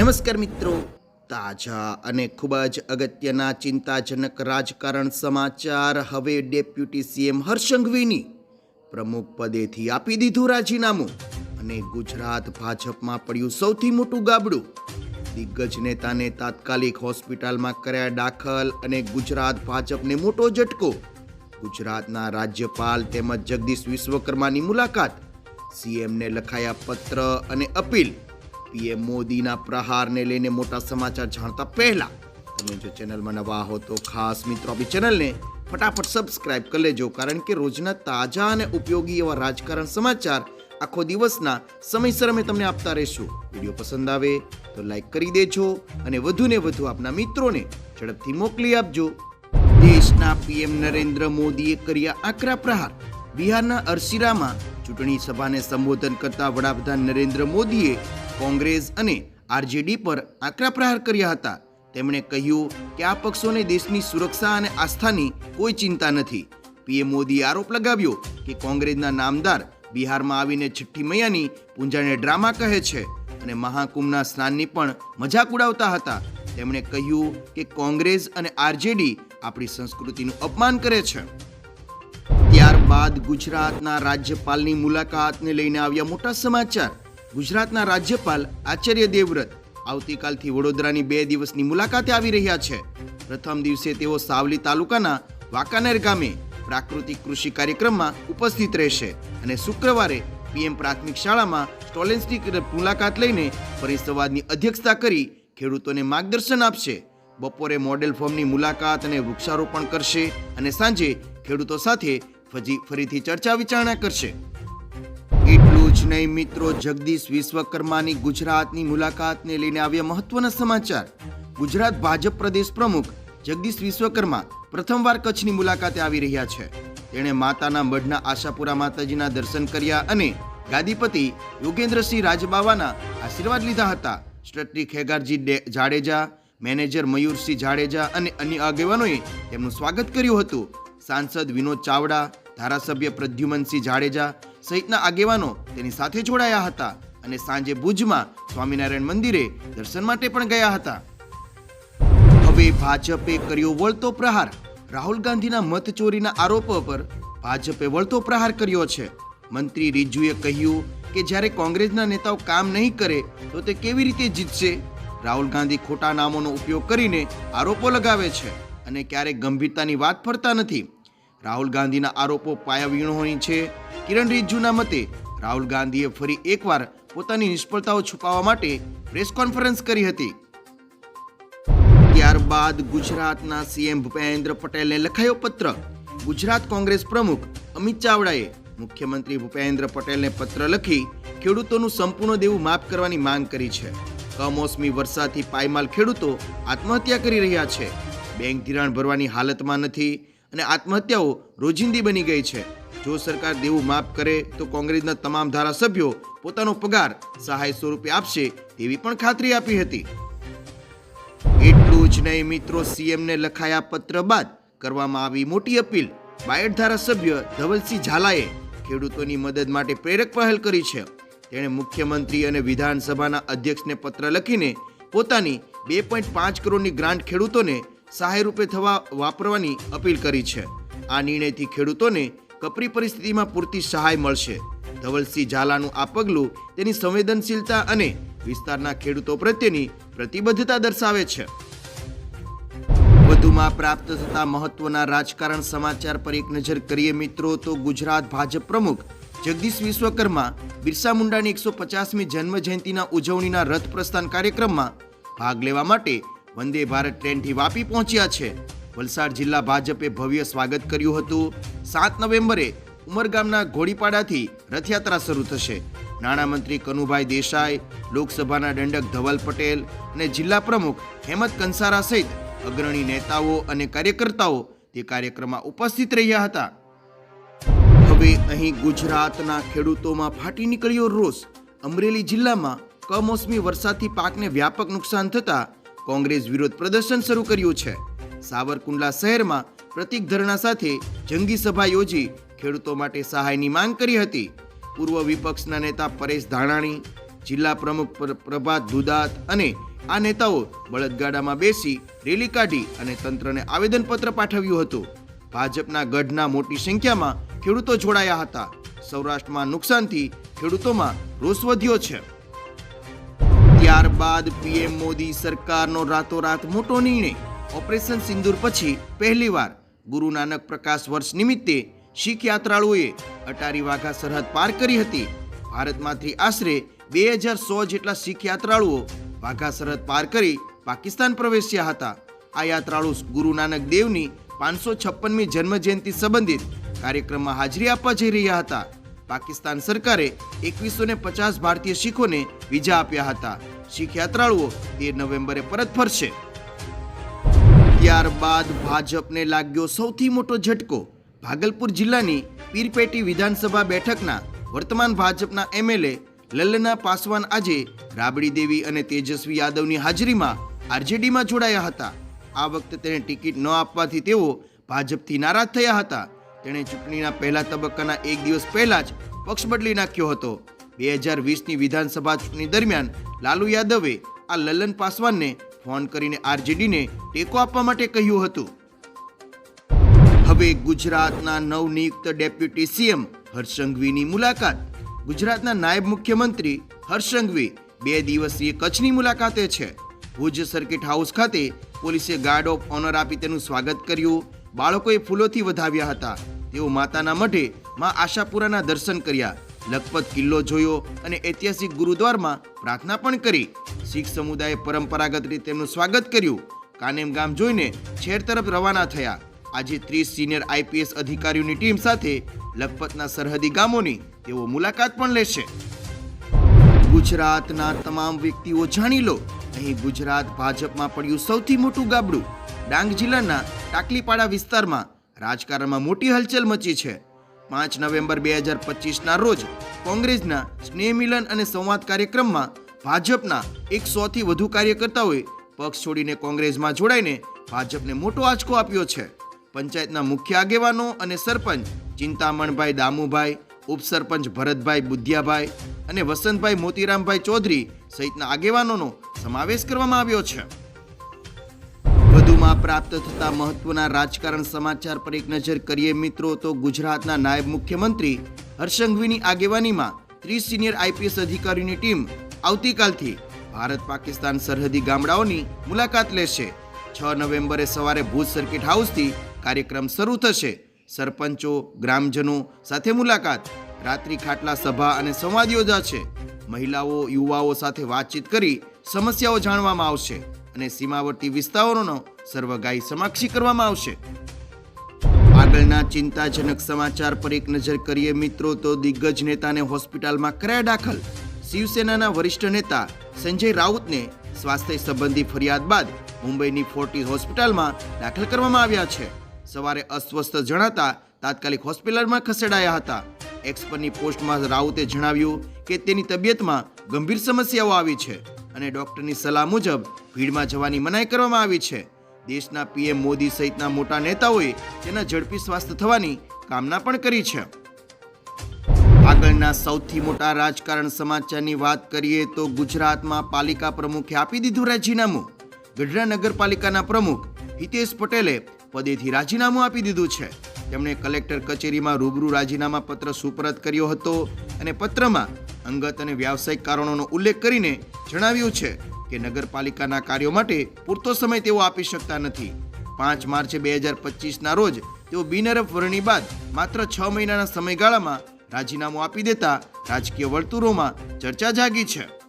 નમસ્કાર મિત્રો. તાજા અને ખૂબ જ અગત્યના ચિંતાજનક રાજકારણ સમાચાર હવે ડેપ્યુટી સીએમ હર્ષંઘવીની પ્રમુખ પદેથી આપી દીધું રાજીનામું અને ગુજરાત ભાજપમાં પડ્યું સૌથી મોટું ગાબડું. દિગ્ગજ નેતાને તાત્કાલિક હોસ્પિટલમાં કર્યા દાખલ અને ગુજરાત ભાજપને મોટો ઝટકો. ગુજરાતના રાજ્યપાલ તેમજ જગદીશ વિશ્વકર્માની મુલાકાત. સીએમને લખાયા પત્ર અને અપીલ. પીએમ મોદીના પ્રહારને લઈને મોટા સમાચાર જાણતા પહેલા તમે જો ચેનલમાં નવા હો તો ખાસ મિત્રો આપણી ચેનલને ફટાફટ સબસ્ક્રાઇબ કરી લેજો, કારણ કે રોજના તાજા અને ઉપયોગી એવા રાજકારણ સમાચાર આખો દિવસના સમયસર અમે તમને આપતા રહીશું. વીડિયો પસંદ આવે તો લાઈક કરી દેજો અને વધુને વધુ આપના મિત્રોને ઝડપથી મોકલી આપજો. દેશના પીએમ નરેન્દ્ર મોદીએ કર્યા આકરા પ્રહાર. બિહારના અરસીરામાં ચૂંટણી સભાને સંબોધન કરતા વડાપ્રધાન નરેન્દ્ર મોદીએ કોંગ્રેસ અને આરજેડી પર આકરા પ્રહાર કર્યા હતા. તેમણે કહ્યું કે આ પક્ષોને દેશની સુરક્ષા અને આસ્થાની કોઈ ચિંતા નથી. પીએમ મોદીએ આરોપ લગાવ્યો કે કોંગ્રેસના નામદાર બિહારમાં આવીને છઠ્ઠી મૈયાની પૂંજાને ડ્રામા કહે છે અને મહાકુંભના સ્નાનની પણ મજાક ઉડાવતા હતા. તેમણે કહ્યું કે કોંગ્રેસ અને આરજેડી આપણી સંસ્કૃતિનું અપમાન કરે છે. ત્યારબાદ ગુજરાતના રાજ્યપાલની મુલાકાતને લઈને આવ્યા મોટા સમાચાર. ગુજરાતના રાજ્યપાલ આચાર્ય દેવવ્રત આવતીકાલથી વડોદરાની બે દિવસની મુલાકાતે આવી રહ્યા છે. પ્રથમ દિવસે તેઓ સાવલી તાલુકાના વાંકાનેર ગામે પ્રાકૃતિક કૃષિ કાર્યક્રમમાં ઉપસ્થિત રહેશે અને શુક્રવારે પીએમ પ્રાથમિક શાળામાં સ્ટોલેન્સની મુલાકાત લઈને પરિસંવાદની અધ્યક્ષતા કરી ખેડૂતોને માર્ગદર્શન આપશે. બપોરે મોડેલ ફોર્મની મુલાકાત અને વૃક્ષારોપણ કરશે અને સાંજે ખેડૂતો સાથે ફજી ફરીથી ચર્ચા વિચારણા કરશે. એટલું નહીં મિત્રો, જગદીશ વિશ્વકર્માની ગુજરાતની મુલાકાતને લઈને આવ્યા મહત્વના સમાચાર. ગુજરાત ભાજપ પ્રદેશ પ્રમુખ જગદીશ વિશ્વકર્મા પ્રથમવાર કચ્છની મુલાકાતે આવી રહ્યા છે. તેણે માતાના મઢના આશાપુરા માતાજીના દર્શન કર્યા અને ગાદીપતિ યોગેન્દ્રસિંહ રાજબાવાના આશીર્વાદ લીધા હતા. સ્ટ્રટી ખેગારજી જાડેજા, મેનેજર મયુરસિંહ જાડેજા અને અન્ય આગેવાનોએ તેમનું સ્વાગત કર્યું હતું. સાંસદ વિનોદ ચાવડા, ધારાસભ્ય પ્રદ્યુમનસિંહ જાડેજા સહિતના આગેવાનો તેની સાથે જોડાયા હતા અને સાંજે ભુજમાં સ્વામિનારાયણ મંદિરે દર્શન માટે પણ ગયા હતા. હવે ભાજપે કર્યો વળતો પ્રહાર. રાહુલ ગાંધીના મત ચોરીના આરોપો પર ભાજપે વળતો પ્રહાર કર્યો છે. મંત્રી રિજુએ કહ્યું કે જ્યારે કોંગ્રેસના નેતાઓ કામ નહીં કરે તો તે કેવી રીતે જીતશે? રાહુલ ગાંધી ખોટા નામોનો ઉપયોગ કરીને આરોપો લગાવે છે અને ક્યારેક ગંભીરતાની વાત ફરતા નથી. રાહુલ ગાંધીના આરોપો પાયાવિહોણી છે કિરણ રિજ્જુના મતે, રાહુલ ગાંધીએ ફરી એકવાર પોતાની નિષ્ફળતાઓ છુપાવવા માટે પ્રેસ કોન્ફરન્સ કરી હતી. ત્યારબાદ ગુજરાતના સીએમ ભૂપેન્દ્ર પટેલને લખાયો પત્ર. ગુજરાત કોંગ્રેસ પ્રમુખ અમિત ચાવડાએ મુખ્યમંત્રી ભૂપેન્દ્ર પટેલને પત્ર લખી ખેડૂતોનું સંપૂર્ણ દેવું માફ કરવાની માંગ કરી છે. કમોસમી વરસાદથી પાયમાલ ખેડૂતો આત્મહત્યા કરી રહ્યા છે. બેંક ધિરાણ ભરવાની હાલતમાં નથી અને આત્મહત્યાઓ રોજિંદી બની ગઈ છે. જો સરકાર દેવું માફ કરે તો કોંગ્રેસના તમામ ધારાસભ્યો પોતાનો પગાર સહાય સ્વરૂપે આપશે તેવી પણ ખાતરી આપી હતી. એટલું જ નહીં મિત્રો, સીએમને લખાયા પત્ર બાદ કરવામાં આવી મોટી અપીલ બાયડ ધારાસભ્ય ધવલસિંહ ઝાલાએ ખેડૂતોની મદદ માટે પ્રેરક પહેલ કરી છે. તેણે મુખ્યમંત્રી અને વિધાનસભાના અધ્યક્ષને પત્ર લખીને પોતાની બે પોઈન્ટ પાંચ કરોડની ગ્રાન્ટ ખેડૂતોને સહાય રૂપે થવા વાપરવાની અપીલ કરી છે. આ નિર્ણયથી ખેડૂતોને કપરી પરિસ્થિતિમાં પૂરતી સહાય મળશે. ધવલસિંહ ઝાલાનું આ પગલું તેની સંવેદનશીલતા અને વિસ્તારના ખેડૂતો પ્રત્યેની પ્રતિબદ્ધતા દર્શાવે છે. વધુમાં પ્રાપ્ત થતા મહત્વના રાજકારણ સમાચાર પર એક નજર કરીએ મિત્રો તો ગુજરાત ભાજપ પ્રમુખ જગદીશ વિશ્વકર્મા બિરસા મુંડાની એકસો પચાસમી જન્મ જયંતિના ઉજવણીના રથ પ્રસ્થાન કાર્યક્રમમાં ભાગ લેવા માટે વંદે ભારત ટ્રેનથી વાપી પહોંચ્યા છે. વલસાડ જિલ્લા ભાજપે ભવ્ય સ્વાગત કર્યું હતું. સાત નવેમ્બરે ઉમરગામના ઘોડીપાડાથી રથયાત્રા શરૂ થશે. નાણામંત્રી કનુભાઈ દેસાઈ, લોકસભાના દંડક ધવલ પટેલ અને જિલ્લા પ્રમુખ હેમંત કંસારા સહિત અગ્રણી નેતાઓ અને કાર્યકર્તાઓ તે કાર્યક્રમમાં ઉપસ્થિત રહ્યા હતા. હવે અહીં ગુજરાતના ખેડૂતોમાં ફાટી નીકળ્યો રોષ. અમરેલી જિલ્લામાં કમોસમી વરસાદથી પાકને વ્યાપક નુકસાન થતા કોંગ્રેસ વિરોધ પ્રદર્શન શરૂ કર્યું છે. સાવરકુંડલા શહેરમાં પ્રતિક ધરણા સાથે જંગી સભા યોજી ખેડૂતો માટે સહાયની માંગ કરી હતી. પૂર્વ વિપક્ષના નેતા પરેશ ધાણાણી જિલ્લા પ્રમુખ પ્ર- પ્રભાત દુદાત અને આ નેતાઓ બળદગાડામાં બેસી રેલી કાઢી અને તંત્રને આવેદનપત્ર પાઠવ્યું હતું. ભાજપના ગઢના મોટી સંખ્યામાં ખેડૂતો જોડાયા હતા. સૌરાષ્ટ્રમાં નુકસાનથી ખેડૂતોમાં રોષ વધ્યો છે. ત્યારબાદ પીએમ મોદી સરકારનો રાતોરાત મોટો નિર્ણય ઓપરેશન સિંદૂર પછી પહેલીવાર ગુરુ નાનક પ્રકાશ વર્ષ નિમિત્તે શીખ યાત્રાળુઓએ અટારી વાઘા સરહદ પાર કરી હતી. ભારતમાંથી આશરે બે હજાર સો જેટલા શીખ યાત્રાળુઓ વાઘા સરહદ પાર કરી પાકિસ્તાન પ્રવેશ્યા હતા. આ યાત્રાળુ ગુરુ નાનક દેવની પાંચસો છપ્પનમી જન્મ જયંતિ સંબંધિત કાર્યક્રમમાં હાજરી આપવા જઈ રહ્યા હતા. પાકિસ્તાન સરકારે એકવીસો ને પચાસ ભારતીય શીખોને વિઝા આપ્યા હતા. શીખ યાત્રાળુઓ તેર નવેમ્બરે પરત ફરશે. ત્યારબાદ ભાજપને લાગ્યો સૌથી મોટો ઝટકો. ભાગલપુર જિલ્લાની પીરપેટી વિધાનસભા બેઠકના વર્તમાન ભાજપના એમએલએ લલ્લના પાસવાન આજે રાબડી દેવી અને તેજસ્વી યાદવની હાજરીમાં આરજેડીમાં જોડાયા હતા. આ વખતે તેને ટિકિટ ન આપવાથી તેઓ ભાજપથી નારાજ થયા હતા. તેણે ચૂંટણીના પહેલા તબક્કાના એક દિવસ પહેલા જ પક્ષ બદલી નાખ્યો હતો. બે હજાર વીસની વિધાનસભા ચૂંટણી દરમિયાન લાલુ યાદવે આ લલ્લન પાસવાનને ફોન કરીને આરજેડીને ટેકો આપવા માટે કહ્યું હતું. હવે ગુજરાતના નવનિયુક્ત ડેપ્યુટી સીએમ હર્ષ સંઘવીની મુલાકાત. ગુજરાતના નાયબ મુખ્યમંત્રી હર્ષંઘવી બે દિવસીય કચ્છની મુલાકાતે છે. ભુજ સર્કિટ હાઉસ ખાતે પોલીસે ગાર્ડ ઓફ ઓનર આપી તેનું સ્વાગત કર્યું. બાળકોએ ફૂલોથી વધાવ્યા હતા. તેઓ માતાના મઢે માં આશાપુરાના દર્શન કર્યા. લખપત કિલ્લો જોયો અને ઐતિહાસિક ગુરુદ્વારમાં પ્રાર્થના પણ કરી. શીખ સમુદાયે પરંપરાગત રીતે તેમનું સ્વાગત કર્યું. કાનેમ ગામ જોઈને શહેર તરફ રવાના થયા. આજે ત્રીસ સિનિયર આઈપીએસ અધિકારીઓની ટીમ સાથે લખપતના સરહદી ગામોની તેઓ મુલાકાત પણ લેશે. ગુજરાતના તમામ વ્યક્તિઓ જાણી લો. અહીં ગુજરાત ભાજપમાં પડ્યું સૌથી મોટું ગાબડું. ડાંગ જિલ્લાના ટાકલીપાડા વિસ્તારમાં રાજકારણમાં મોટી હલચલ મચી છે. પાંચ નવેમ્બર બે હજાર પચીસના રોજ કોંગ્રેસના સ્નેહ મિલન અને સંવાદ કાર્યક્રમમાં ભાજપના એકસોથી વધુ કાર્યકર્તાઓએ પક્ષ છોડીને કોંગ્રેસમાં જોડાઈને ભાજપને મોટો આંચકો આપ્યો છે. પંચાયતના મુખ્ય આગેવાનો અને સરપંચ ચિંતામણભાઈ દામુભાઈ, ઉપસરપંચ ભરતભાઈ બુધિયાભાઈ અને વસંતભાઈ મોતીરામભાઈ ચૌધરી સહિતના આગેવાનોનો સમાવેશ કરવામાં આવ્યો છે. વધુમાં પ્રાપ્ત થતા મહત્વના રાજકારણ સમાચાર પર એક નજર કરીએ મિત્રો, તો ગુજરાતના નાયબ મુખ્યમંત્રી હર્ષંઘવીની આગેવાનીમાં ત્રીસ સિનિયર આઈપીએસ અધિકારીની ટીમ આવતીકાલથી ભારત પાકિસ્તાન સરહદી ગામડાઓની મુલાકાત લેશે. છ નવેમ્બરે સવારે ભુજ સર્કિટ હાઉસથી કાર્યક્રમ શરૂ થશે. સરપંચો, ગ્રામજનો સાથે મુલાકાત. રાત્રિ ખાટલા સભા અને સંવાદ યોજાશે મહિલાઓ, યુવાઓ સાથે વાતચીત કરી સમસ્યાઓ જાણવામાં આવશે અને સીમાવર્તી વિસ્તારોનો સર્વગાહી સમાક્ષી કરવામાં આવશે. આગળના ચિંતાજનક સમાચાર પર એક નજર કરીએ મિત્રો તો દિગ્ગજ નેતાને હોસ્પિટલમાં કર્યા દાખલ. શિવસેનાના વરિષ્ઠ નેતા સંજય રાઉતને સ્વાસ્થ્ય સંબંધી ફરિયાદ બાદ મુંબઈની ફોર્ટિસ હોસ્પિટલમાં દાખલ કરવામાં આવ્યા છે. સવારે અસ્વસ્થ જણાતા તાત્કાલિક હોસ્પિટલમાં ખસેડાયા હતા. એક્સ પોસ્ટમાં રાઉતે જણાવ્યું કે તેની તબિયતમાં ગંભીર સમસ્યાઓ આવી છે અને ડોક્ટરની સલાહ મુજબ ભીડમાં જવાની મનાઈ કરવામાં આવી છે. દેશના પીએમ મોદી સહિતના મોટા નેતાઓએ તેના ઝડપી સ્વાસ્થ્ય થવાની કામના પણ કરી છે. આગળના સૌથી મોટા રાજકારણ સમાચારની વાત કરીએ તો ગુજરાતમાં પાલિકા પ્રમુખે આપી દીધું રાજીનામું. ગઢડા નગરપાલિકાના પ્રમુખ હિતેશ પટેલે પદેથી રાજીનામું આપી દીધું છે. તેમણે કલેક્ટર કચેરીમાં રૂબરૂ રાજીનામા પત્ર સુપરત કર્યો હતો અને પત્રમાં અંગત અને વ્યાવસાયિક કારણોનો ઉલ્લેખ કરીને જણાવ્યું છે કે નગરપાલિકાના કાર્યો માટે પૂરતો સમય તેઓ આપી શકતા નથી. પાંચ માર્ચે બે હજાર પચીસના રોજ તેઓ બિનરફ વરણી બાદ માત્ર છ મહિનાના સમયગાળામાં રાજીનામું આપી દેતા રાજકીય વર્તુળોમાં ચર્ચા જાગી છે.